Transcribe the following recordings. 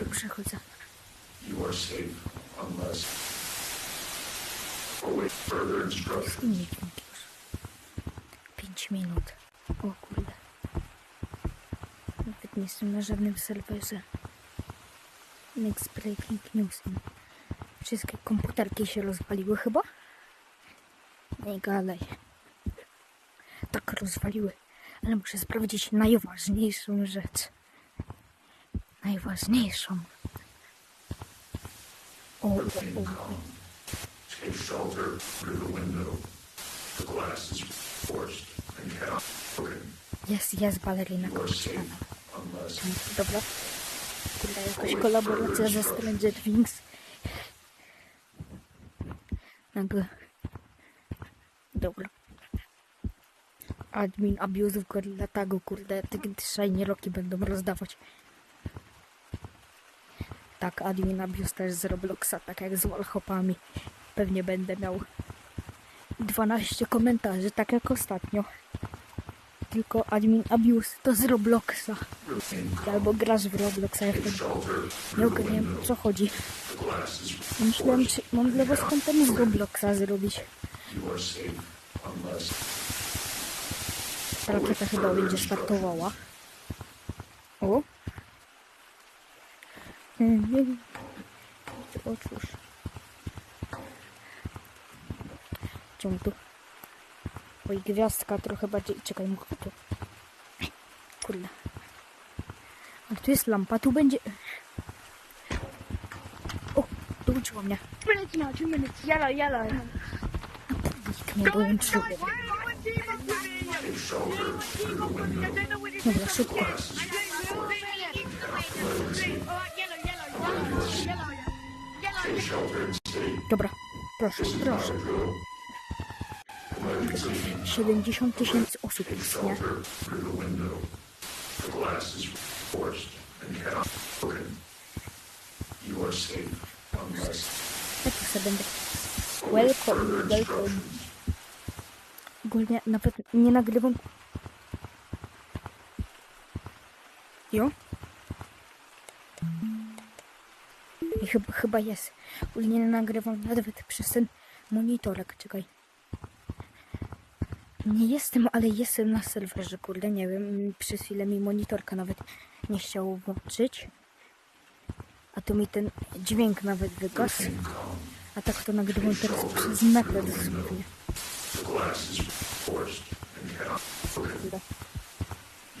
tu przechodzę. Nie wiem już. 5 minut. O kurde. Nawet nie jestem na żadnym serwerze. Next breaking news. Wszystkie komputerki się rozwaliły chyba? Nie gadaj. Tak rozwaliły. Ale muszę sprawdzić najważniejszą rzecz. Najważniejszą. O, o, o. Take shelter through the window. The glass is forced and cannot be broken. Jest, jest balerina unless Dobra. Kurde, jakaś kolaboracja ze Stranger Things. Nagle. Dobra. Admin abuse w Gorilla Tagu, kurde, te shiny roki będą rozdawać. Tak, admin abuse też z Robloxa, tak jak z wallhopami. Pewnie będę miał 12 komentarzy, tak jak ostatnio. Tylko admin abuse to z Robloxa. Albo grasz w Robloxa, ja wtedy nie ogarniam o co chodzi. Myślałem, czy mam was content z Robloxa zrobić. Ta rakieta chyba będzie startowała. O! Nie wiem. Otwórz. Czemu tu? Oj, gwiazdka trochę bardziej... Czekaj, muszę tu. Kurde. Ale tu jest lampa, tu będzie... O! Dołączyło mnie. minutes now, two minutes. Yellow, yellow. Nikt nie window. Dobra, szybko. Dobra, proszę, proszę. Drill. Emergency. 70 tysięcy osób jest, nie? Shelter through the window. The glass is forced and cannot be broken. You are safe unless Tak sobie będę. Welcome, welcome. Ogólnie nawet nie nagrywam. Jo? I chyba, chyba jest. Ogólnie nie nagrywam nawet przez ten monitorek, czekaj. Nie jestem, ale jestem na serwerze, kurde, nie wiem. Przez chwilę mi monitorka nawet nie chciało włączyć. A tu mi ten dźwięk nawet wygasł. A tak to nagrywam teraz przez metę dosłownie.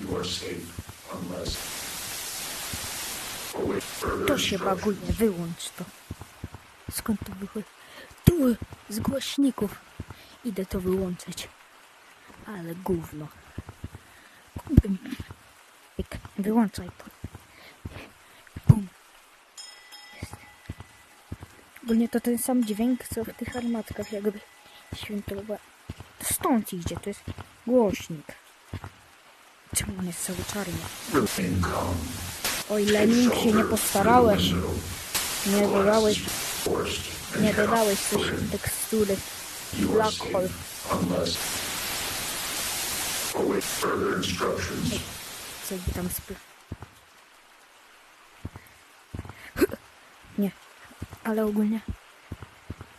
You are safe unless To się baguje, wyłącz to. Skąd to wychodzi? Tu, z głośników. Idę to wyłączyć. Ale gówno. Wyłączaj to. Bum. Ogólnie to ten sam dźwięk, co w tych armatkach jakby świętowa. To stąd idzie, to jest głośnik. Czemu on jest cały czarny? Calm. Oj, Lenin się nie postarałeś. Nie dodałeś, nie dodałeś coś tekstury. Black hole. Co by tam spy... Nie, ale ogólnie.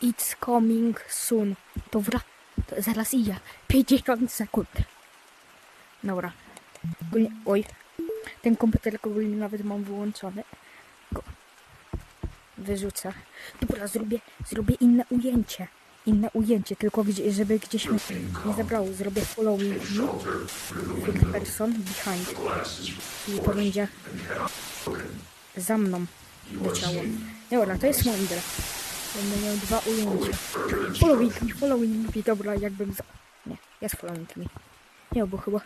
It's coming soon. Dobra, to zaraz idzie. 50 sekund. Dobra. Ogólnie, oj. Ten komputer ogólnie nawet mam wyłączony. Go. Wyrzucę. Dobra, zrobię, zrobię inne ujęcie. Inne ujęcie, tylko gdzie, żeby gdzieś mnie nie zabrało. Zrobię Big window. person behind. I to będzie za mną You leciało. Dobra, to jest mądre. Będę miał dwa ujęcia. Following me, following me, dobra, jakbym za... Nie, jest following me. Nie, bo chyba...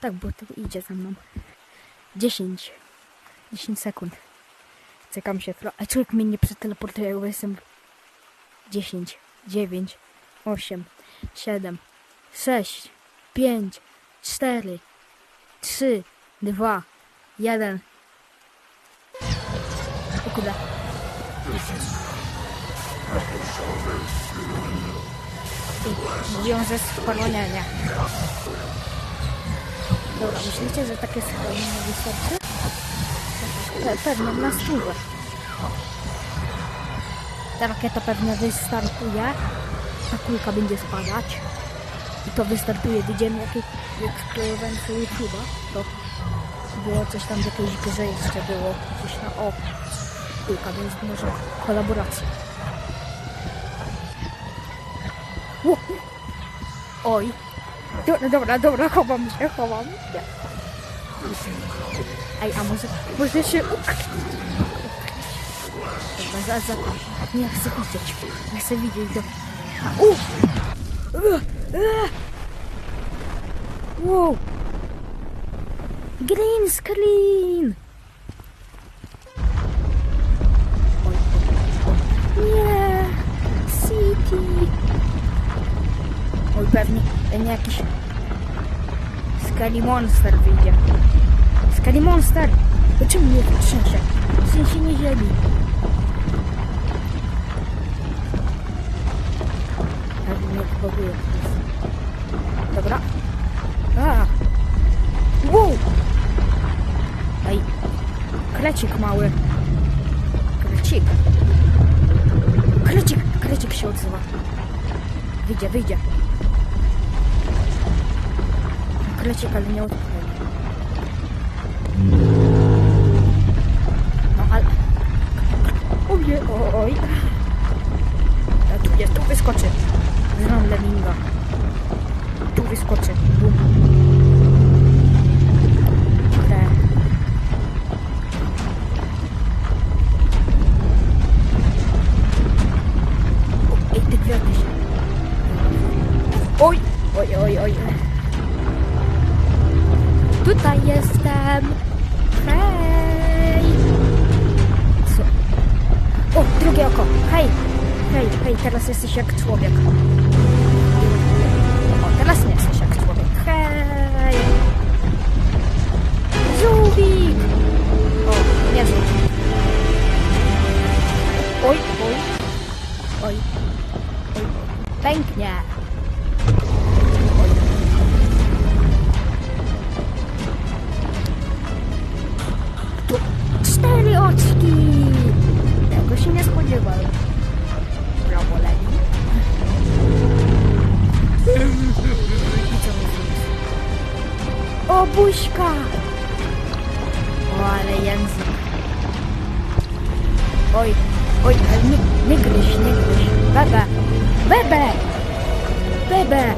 Tak, bo to idzie za mną. 10. 10 sekund. Czekam się. A człowiek mnie nie przeteleportuje, bo jestem... 10, 9, 8, 7, 6, 5, 4, 3, 2, 1. O kurde. Mówią, że schronienie. Dobra, myślicie, że takie schronienie wystarczy? Pe pewnie na stówę. Ta rakieta pewnie wystartuje. Ta kulka będzie spadać. I to wystartuje. Widziałem jak, jak sklejowałem sobie YouTube'a. To było coś tam w jakiejś grze jeszcze było. Coś na o. Kulka, więc może kolaboracja. Oj. Dobra, dobra, dobra, chowam się, chowam się. Ej, a może, może się ukryć? Dobra, za, za, nie chcę widzieć, nie chcę widzieć go. U! E, e. Wow! Green screen! Pewnie jakiś Scary Monster wyjdzie. Scary Monster! Czym mnie trzęsie? W sensie nie ziemi. Tak mnie próbuje. Dobra. A! Wow! Ej, krecik mały. Krecik. Krecik, krecik się odzywa. Wyjdzie, wyjdzie. Krecik, ale nie odpowiedzi. No ale... Ojej, oj. A tu jest, tu wyskoczy. Znam Leminga. Tu wyskoczy. Bum. Oczki! Tego się nie spodziewałem. Brawo, Leni. O, buźka! O, ale język. Oj, oj, nie, nie gryź, nie gryź. Bebe! Bebe! Bebe!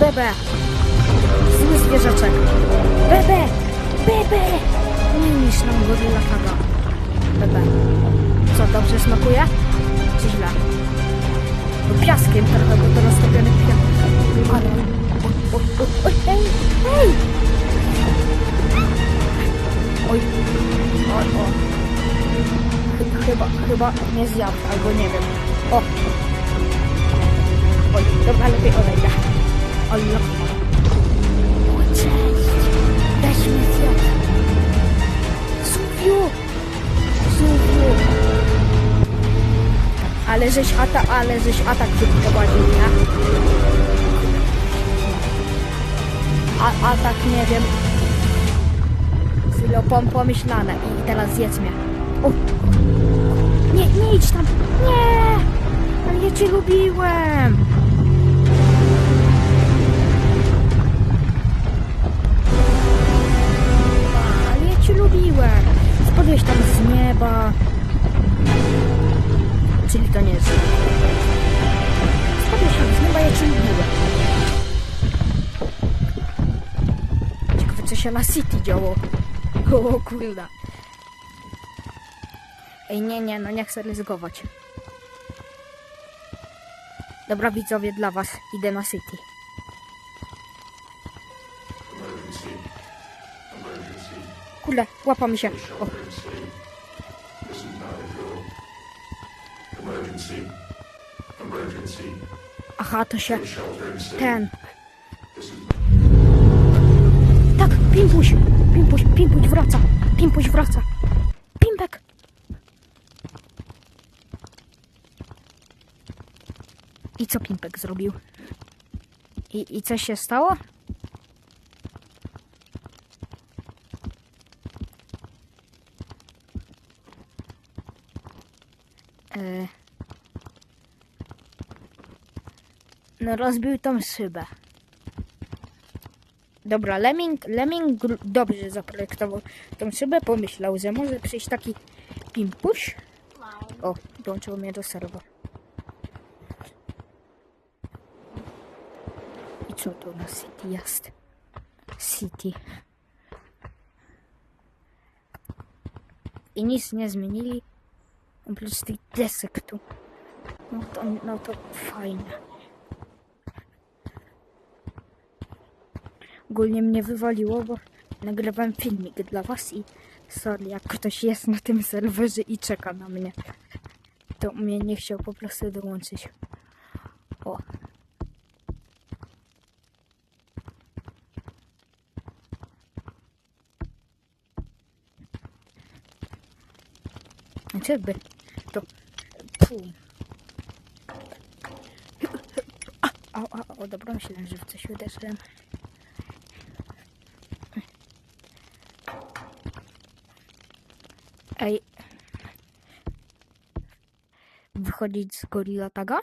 Bebe! Zły zwierzaczek. Bebe! Bebe! Niż nam goryla kaga. Bebe. Co, dobrze smakuje? Czy źle? No piaskiem trochę, bo to roztopiony piasek. Ale... Oj, oj, oj, ej, ej! Oj, oj, o. Chy- Chyba, chyba nie zjadł, albo nie wiem. O! Oj, dobra, lepiej odejdę. Oj, no. Cześć! Weź mnie zjadł. Zubiu! Zubiu! Ale żeś atak, ale żeś atak wyprowadził, nie? A, atak, nie wiem. Chwilę pom pomyślane i teraz zjedz mnie. O! Nie, nie idź tam! Nie! Ale ja cię lubiłem! Się na City działo. O kurde. Ej, nie, nie, no nie chcę ryzykować. Dobra, widzowie, dla was idę na City. Kurde, łapa mi się. O, aha, to się ten. Pimpuś, Pimpuś, Pimpuś wraca, Pimpuś wraca. Pimpek. I co Pimpek zrobił? I, i co się stało? E. No rozbił tą szybę. Dobra, Lemming, Lemming dobrze zaprojektował tą szybę, pomyślał, że może przyjść taki pimpuś. O, dołączyło mnie do serwa. I co to na City jest? City. I nic nie zmienili. Oprócz tych desek tu. No to, no to fajne. Ogólnie mnie wywaliło, bo nagrywam filmik dla was i sorry, jak ktoś jest na tym serwerze i czeka na mnie, to mnie nie chciał po prostu dołączyć. O. Znaczy by to... Fu. A, a, o, dobra, myślałem, że w coś uderzyłem. Ej. Wychodzić z Gorilla Taga?